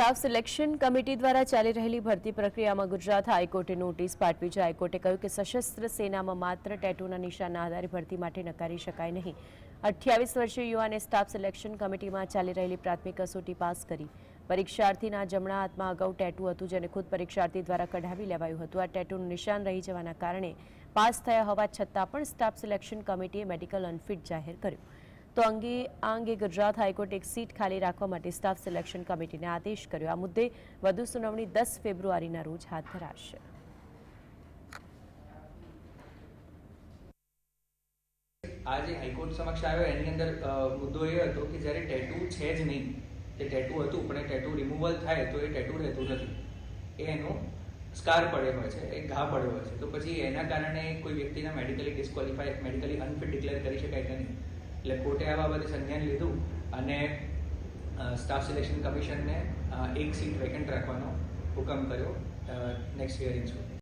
Staff selection committee દ્વારા ચાલી રહેલી ભરતી પ્રક્રિયામાં ગુજરાત હાઈકોર્ટે નોટિસ પાઠવી છે. હાઈકોર્ટે કહ્યું કે સશસ્ત્ર સેનામાં માત્ર ટેટુના નિશાનના આધારે ભરતી માટે નકારી શકાય નહીં. અઠ્યાવીસ વર્ષીય યુવાને સ્ટાફ સિલેક્શન કમિટીમાં ચાલી રહેલી પ્રાથમિક કસોટી પાસ કરી. પરીક્ષાર્થીના જમણા હાથમાં અગાઉ ટેટુ હતું, જેને ખુદ પરીક્ષાર્થી દ્વારા કઢાવી લેવાયું હતું. આ ટેટુનું નિશાન રહી જવાના કારણે પાસ થયા હોવા છતાં પણ સ્ટાફ સિલેક્શન કમિટીએ મેડિકલ અનફિટ જાહેર કર્યું. તો અંગે આ અંગે ગુજરાત હાઈકોર્ટે એક સીટ ખાલી રાખવા માટે સ્ટાફ સિલેક્શન કમિટીને આદેશ કર્યો. આ મુદ્દે વધુ સુનાવણી દસ ફેબ્રુઆરીના રોજ હાથ ધરાશે. આજે હાઈકોર્ટ સમક્ષ આવ્યો. એની અંદર મુદ્દો એ હતો કે જ્યારે ટેટુ છે જ નહીં તે ટેટુ હતું, પણ એ ટેટુ રિમૂવલ થાય તો એ ટેટુ રહેતું નથી. એનો સ્કાર પડ્યો હોય છે, એક ઘા પડ્યો હોય છે. તો પછી એના કારણે કોઈ વ્યક્તિના medically disqualify medically unfit declare કરી શકાય કે નહીં? એટલે કોર્ટે આ બાબતે સંજ્ઞાન લીધું અને સ્ટાફ સિલેક્શન કમિશનને એક સીટ વેકેન્ટ રાખવાનો હુકમ કર્યો નેક્સ્ટ હિયરિંગ સુધી.